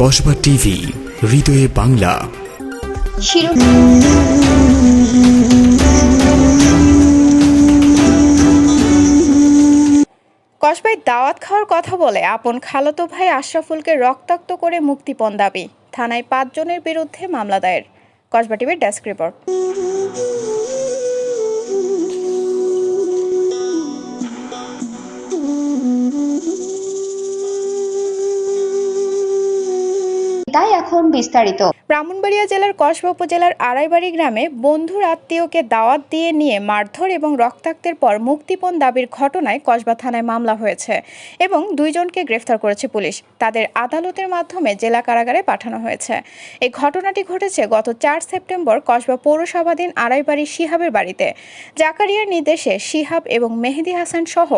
Kasba TV, হৃদয়ে বাংলা। কসবায় দাওয়াত খাওয়ার কথা বলে আপন খালাতো ভাই আশরাফুলকে রক্তাক্ত করে মুক্তিপণ দাবি। থানায় পাঁচজনের বিরুদ্ধে মামলা দায়ের। কসবা টিভির ডেস্ক রিপোর্ট। বিস্তারিত। ব্রাহ্মণবাড়িয়া জেলার কসবা উপজেলার আড়াইবাড়ি গ্রামে বন্ধুর আত্মীয়কে দাওয়াত দিয়ে নিয়ে মারধর এবং রক্তাক্তের পর মুক্তিপণ দাবির ঘটনায় কসবা থানায় মামলা হয়েছে এবং দুইজনকে গ্রেফতার করেছে পুলিশ। তাদের আদালতের মাধ্যমে জেলা কারাগারে পাঠানো হয়েছে। এই ঘটনাটি ঘটেছে গত চার সেপ্টেম্বর কসবা পৌরসভাধীন আড়াইবাড়ি শিহাবের বাড়িতে। জাকারিয়ার নির্দেশে শিহাব এবং মেহেদি হাসান সহ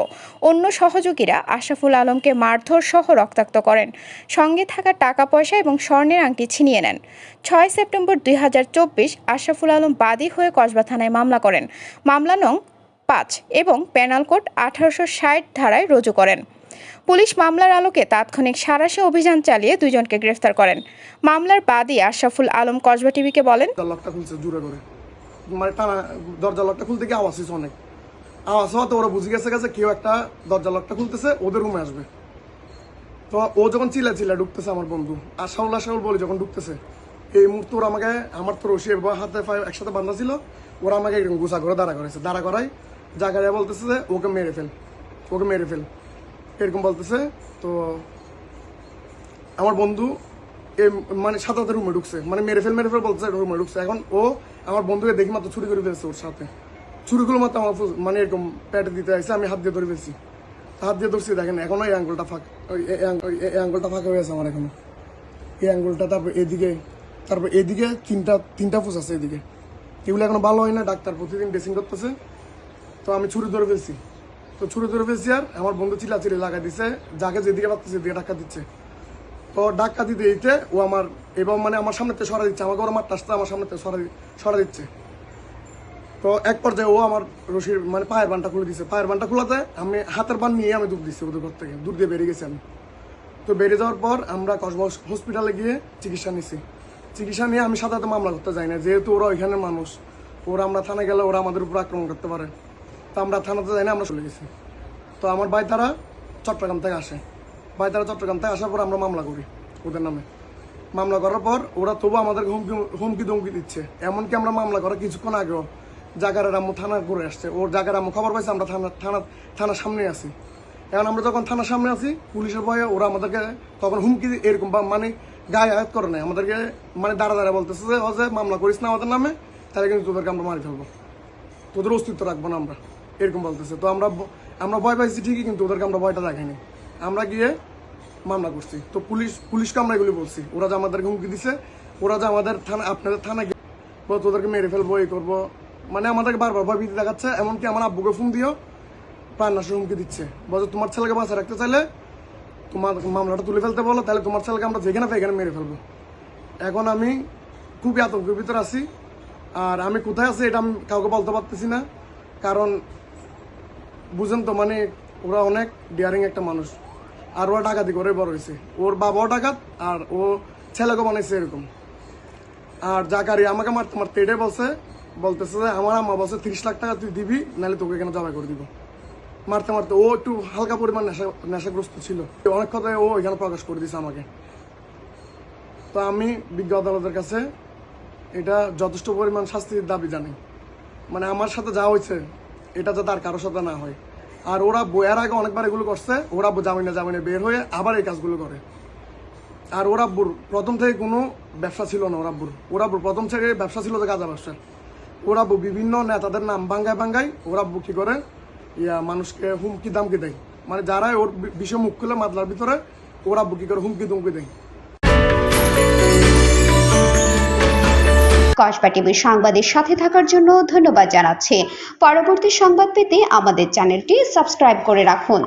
অন্য সহযোগীরা আশরাফুল আলমকে মারধর সহ রক্তাক্ত করেন। সঙ্গে থাকা টাকা পয়সা এবং স্বর্ণের আংটি ছিনিয়ে নেন। ছয় সেপ্টেম্বর দুই হাজার চব্বিশ আশরাফুল আলম বাদী হয়ে কসবা থানায় মামলা করেন। মামলা নং পাঁচ এবং পেনাল কোড আঠারোশো ধারায় রুজু করেন। পুলিশ মামলার আলোকে তাৎক্ষণিক সারাশে অভিযান চালিয়ে দুজনকে গ্রেফতার করেন। মামলার বাদী আশরাফুল আলম কসবা টিভিকে বলেন মানে টানা দরজা লকটা খুলতে গিয়ে আওয়াজ হয়েছে অনেক। আওয়াজ ওরা বুঝে গেছে গেছে, কেউ একটা দরজা লকটা খুলতেছে, ওদের রুমে আসবে। তো ও যখন চিল্লা চিল্লা ঢুকতেছে আমার বন্ধু, আর শাউল শাউল বলে যখন ঢুকতেছে, এই মুহূর্তে ওরা আমাকে, আমার তো রশি বা হাতে একসাথে বান্ধা ছিল, ওরা আমাকে এরকম গুছা করে দাঁড়া করেছে দাঁড়া করাই জায়গায় বলতেছে যে, ওকে মেরে ফেল, ওকে মেরে ফেল। এরকম বলতেছে, তো আমার বন্ধু এ মানে সাথে রুমে ঢুকছে মানে মেরে ফেল মেরে ফেল বলতেছে রুমে ঢুকছে। এখন ও আমার বন্ধুকে দেখি মাত্র ছুরি করে ফেলছে ওর সাথে। ছুরিগুলো মাত্র আমার মানে এরকম প্যাটে দিতে আসছে আমি হাত দিয়ে ধরে ফেলছি। হাত দিয়ে ধরছি, দেখেন এখনও এই আঙ্গুলটা ফাঁক এই আঙ্গুলটা ফাঁকা হয়ে আছে আমার এখনও। এই আঙ্গুলটা তারপর এদিকে তারপর এদিকে তিনটা তিনটা ফুস আছে এদিকে। এগুলো এখনও ভালো হয় না, ডাক্তার প্রতিদিন ড্রেসিং করতেছে। তো আমি ছুরি ধরে ফেলছি। তো ছুরি ধরে ফেলছি আর আমার বন্ধু চিল্লাচিল্লি লাগাই দিছে, যাকে যেদিকে পাচ্ছে সেদিকে ডাক্তার দিচ্ছে। তো ডাক্কা দিতে দিতে ও আমার, এবং মানে আমার সামনে থেকে সরা দিচ্ছে, আমাকে ওর মারতে আসতে আমার সামনে থেকে সরা সরা দিচ্ছে। তো এক পর্যায়ে ও আমার রশির মানে পায়ের বানটা খুলে দিচ্ছে পায়ের বানটা খোলাতে আমি হাতের বান নিয়ে আমি দুধ দিচ্ছি ওদের ঘর থেকে। দূর দিয়ে বেরিয়ে গেছি আমি। তো বেরিয়ে যাওয়ার পর আমরা কসবা হসপিটালে গিয়ে চিকিৎসা নিছি। চিকিৎসা নিয়ে আমি সাথে মামলা করতে যাই না। যেহেতু ওরা ওইখানে মানুষ, ওরা আমরা থানায় গেলে ওরা আমাদের উপর আক্রমণ করতে পারে। তো আমরা থানাতে যাই না, আমরা চলে গেছি। তো আমার ভাই তারা চট্টগ্রাম থেকে আসে। ভাই তারা চট্টগ্রাম থেকে আসার পর আমরা মামলা করি ওদের নামে। মামলা করার পর ওরা তবু আমাদের হুমকি হুমকি ধমকি দিচ্ছে। এমনকি আমরা মামলা করার কিছুক্ষণ আগেও জাগারের আম্মু থানা করে আসছে। ওর জাগার আম্মু খবর পাইছে, আমরা থানা থানা থানার সামনে আছি। এখন আমরা যখন থানার সামনে আছি, পুলিশের ভয়ে ওরা আমাদেরকে তখন হুমকি এরকম মানে গায়ে আয়াত করে নেয় আমাদেরকে মানে দাঁড়া দাঁড়া বলতেছে যে ও যে, মামলা করিস না আমাদের নামে, তাহলে কিন্তু তোদেরকে আমরা মারি ফেলব। তোদের অস্তিত্ব রাখব না আমরা। এরকম বলতেছে। তো আমরা আমরা ভয় পাইছি ঠিকই, কিন্তু ওদেরকে আমরা ভয়টা দেখাইনি। আমরা গিয়ে মামলা করছি। তো পুলিশ পুলিশকে আমরা এগুলি বলছি। ওরা যে আমাদেরকে হুমকি দিছে, ওরা যে আমাদের থানা আপনাদের থানা তোদেরকে মেরে ফেলব এই করব। মানে আমাদেরকে বারবার ভয় ভীতি দেখাচ্ছে, এমনকি আমার আব্বুকে ফোন দিও প্রাণ নাশের হুমকি দিচ্ছে। বলছে তোমার ছেলেকে বাঁচা রাখতে চাইলে তোমার মামলাটা তুলে ফেলতে বলো, তাহলে তোমার ছেলেকে আমরা যেখানে এখানে মেরে ফেলব। এখন আমি খুবই আতঙ্কের ভিতরে আছি, আর আমি কোথায় আছি এটা আমি কাউকে বলতে পারতেছি না, কারণ বুঝেন তো মানে ওরা অনেক ডিয়ারিং একটা মানুষ, আর ওরা ডাকাতি করে বড় হয়েছে। ওর বাবাও ডাকাত, আর ও ছেলেকে বানাইছে এরকম। আর জাকারি আমাকে মারতে মারতে এটাই বলছে বলতেছে যে, আমার আম্মা বলছে তিরিশ লাখ টাকা তুই দিবি, নাহলে তোকে এখানে জবাই করে দিব। মারতে মারতে ও একটু হালকা পরিমাণ নেশা, নেশাগ্রস্ত ছিল। অনেক কথাই ও এখানে প্রকাশ করে দিছে আমাকে। তো আমি বিজ্ঞ আদালতের কাছে এটা যথেষ্ট পরিমাণ শাস্তির দাবি জানাই। মানে আমার সাথে যা হয়েছে, এটা যাতে আর কারোর সাথে না হয়। আর ওরা বইয়ের আগে অনেকবার এগুলো করছে, ওরা জামিনে জামিনে বের হয়ে আবার এই কাজগুলো করে। আর ওরা বুর প্রথম থেকে কোনো ব্যবসা ছিল না ওরা বুর ওরা বুর প্রথম থেকে ব্যবসা ছিল যে গাঁজা ব্যবসা। ওরা বিভিন্ন নেতাদের নাম বাঙ্গায় বাঙ্গায় ওরা কি করে, ইয়া, মানুষকে হুমকি দামকি দেয়। মানে যারাই ওর বিষয় মুখ খুলে মাতলার ভিতরে, ওরা কি করে, হুমকি দুমকি দেয়। কসবা টিভির সংবাদের সাথে থাকার জন্য ধন্যবাদ জানাচ্ছি। পরবর্তী সংবাদ পেতে আমাদের চ্যানেলটি সাবস্ক্রাইব করে রাখুন।